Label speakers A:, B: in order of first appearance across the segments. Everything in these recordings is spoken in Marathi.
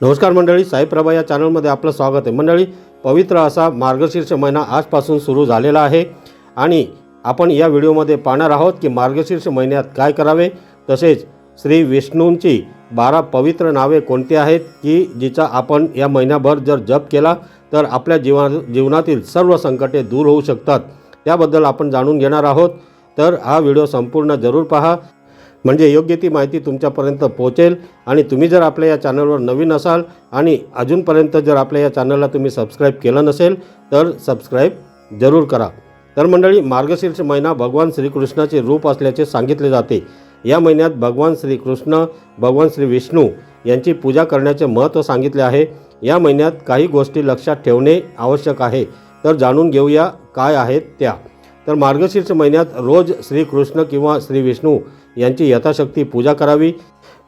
A: नमस्कार मंडळी साईप्रभा या चॅनलमध्ये आपलं स्वागत आहे. मंडळी पवित्र असा मार्गशीर्ष महिना आजपासून सुरू झालेला आहे आणि आपण या व्हिडिओमध्ये पाहणार आहोत की मार्गशीर्ष महिन्यात काय करावे. तसेच श्री विष्णूंची बारा पवित्र नावे कोणती आहेत की जिचा आपण या महिन्याभर जर जप केला तर आपल्या जीवा जीवनातील सर्व संकटे दूर होऊ शकतात. त्याबद्दल आपण जाणून घेणार आहोत. तर हा व्हिडिओ संपूर्ण जरूर पहा. म्हणजे योग्य ती माहिती तुमच्यापर्यंत पोहोचेल. आणि तुम्ही जर आपल्या या चॅनलवर नवीन असाल आणि अजूनपर्यंत जर आपल्या या चॅनलला तुम्ही सबस्क्राईब केलं नसेल तर सबस्क्राईब जरूर करा. तर मंडळी मार्गशीर्ष महिना भगवान श्रीकृष्णाचे रूप असल्याचे सांगितले जाते. या महिन्यात भगवान श्रीकृष्ण भगवान श्री विष्णू यांची पूजा करण्याचे महत्त्व सांगितले आहे. या महिन्यात काही गोष्टी लक्षात ठेवणे आवश्यक आहे. तर जाणून घेऊया काय आहेत त्या. तर मार्गशीर्ष महिन्यात रोज श्रीकृष्ण किंवा श्री विष्णू यांची यथाशक्ती पूजा करावी.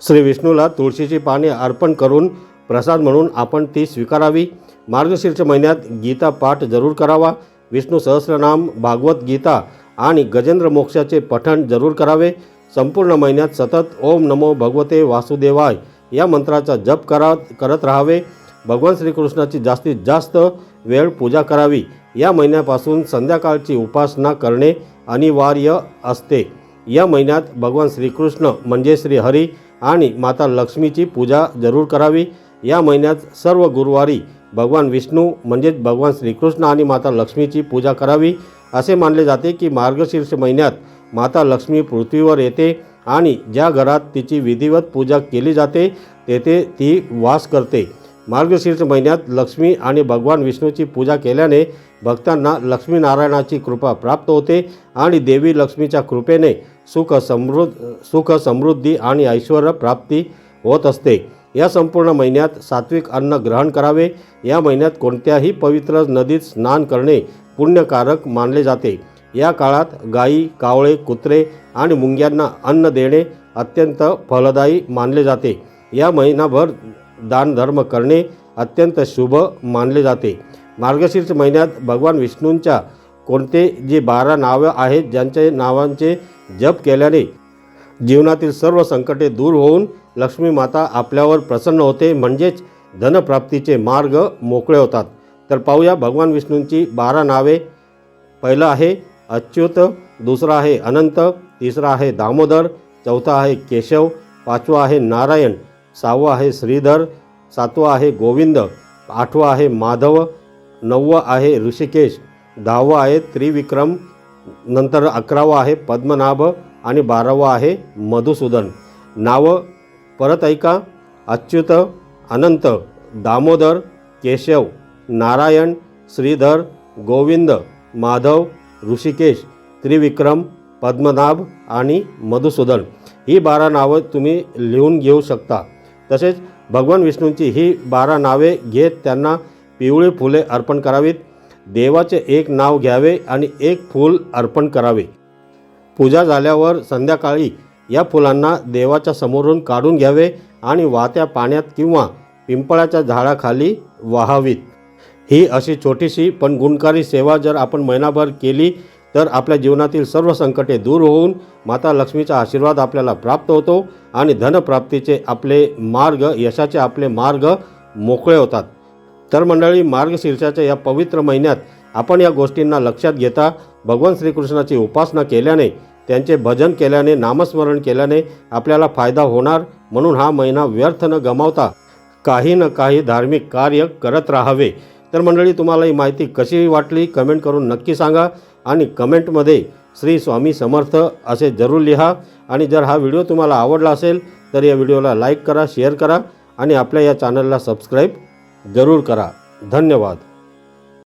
A: श्री विष्णूला तुळशीची पाने अर्पण करून प्रसाद म्हणून आपण ती स्वीकारावी. मार्गशीर्ष महिन्यात गीता पाठ जरूर करावा. विष्णू सहस्रनाम भागवत गीता आणि गजेंद्र मोक्षाचे पठण जरूर करावे. संपूर्ण महिन्यात सतत ओम नमो भगवते वासुदेवाय या मंत्राचा जप करा करत राहावे. भगवान श्रीकृष्णाची जास्तीत जास्त वेळ पूजा करावी. या महिन्यापासून संध्याकाळची उपासना करणे अनिवार्य असते. या महिन्यात भगवान श्रीकृष्ण म्हणजे श्रीहरी आणि माता लक्ष्मीची पूजा जरूर करावी. या महिन्यात सर्व गुरुवारी भगवान विष्णू म्हणजेच भगवान श्रीकृष्ण आणि माता लक्ष्मीची पूजा करावी. असे मानले जाते की मार्गशीर्ष महिन्यात माता लक्ष्मी पृथ्वीवर येते आणि ज्या घरात तिची विधिवत पूजा केली जाते तेथे ती वास करते. मार्गशीर्ष महिन्यात लक्ष्मी आणि भगवान विष्णूची पूजा केल्याने भक्तांना लक्ष्मीनारायणाची कृपा प्राप्त होते आणि देवी लक्ष्मीच्या कृपेने सुख समृद्ध सुख समृद्धी आणि ऐश्वर प्राप्ती होत असते. या संपूर्ण महिन्यात सात्विक अन्न ग्रहण करावे. या महिन्यात कोणत्याही पवित्र नदीत स्नान करणे पुण्यकारक मानले जाते. या काळात गायी कावळे कुत्रे आणि मुंग्यांना अन्न देणे अत्यंत फलदायी मानले जाते. या महिनाभर दानधर्म करणे अत्यंत शुभ मानले जाते. मार्गशीर्ष महिन्यात भगवान विष्णूंच्या कोणते जे बारा नावं आहेत ज्यांच्या नावांचे जप केल्याने जीवनातील सर्व संकटे दूर होऊन लक्ष्मी माता आपल्यावर प्रसन्न होते म्हणजेच धनप्राप्तीचे मार्ग मोकळे होतात. तर पाहूया भगवान विष्णूंची बारा नावे. पहिलं आहे अच्युत दुसरं आहे अनंत तिसरं आहे दामोदर चौथा आहे केशव पाचवा आहे नारायण. सहावं आहे श्रीधर सातवं आहे गोविंद आठवं आहे माधव नववं आहे ऋषिकेश दहावं आहे त्रिविक्रम नंतर अकरावं आहे पद्मनाभ आणि बारावं आहे मधुसूदन. नावं परत ऐका. अच्युत अनंत दामोदर केशव नारायण श्रीधर गोविंद माधव ऋषिकेश त्रिविक्रम पद्मनाभ आणि मधुसूदन. ही बारा नावं तुम्ही लिहून घेऊ शकता. तसेच भगवान विष्णूंची ही बारा नावे घेत त्यांना पिवळी फुले अर्पण करावीत. देवाचे एक नाव घ्यावे आणि एक फूल अर्पण करावे. पूजा झाल्यावर संध्याकाळी या फुलांना देवाच्या समोरून काढून घ्यावे आणि वाहत्या पाण्यात किंवा पिंपळाच्या झाडाखाली वाहावीत. ही अशी छोटीशी पण गुणकारी सेवा जर आपण महिनाभर केली तर आपल्या जीवनातील सर्व संकटे दूर होऊन माता लक्ष्मीचा आशीर्वाद आपल्याला प्राप्त होतो आणि धनप्राप्तीचे आपले मार्ग यशाचे आपले मार्ग मोकळे होतात. तर मंडळी मार्गशीर्षाच्या या पवित्र महिन्यात आपण या गोष्टींना लक्षात घेता भगवान श्रीकृष्णाची उपासना केल्याने त्यांचे भजन केल्याने नामस्मरण केल्याने आपल्याला फायदा होणार म्हणून हा महिना व्यर्थ न गमावता काही न काही धार्मिक कार्य करत राहावे. तर मंडळी तुम्हाला ही माहिती कशी वाटली कमेंट करून नक्की सांगा आणि कमेंटमध्ये श्री स्वामी समर्थ असे जरूर लिहा. आणि जर हा व्हिडिओ तुम्हाला आवडला असेल तर या व्हिडिओला लाईक करा शेअर करा आणि आपल्या या चॅनलला सबस्क्राईब जरूर करा. धन्यवाद.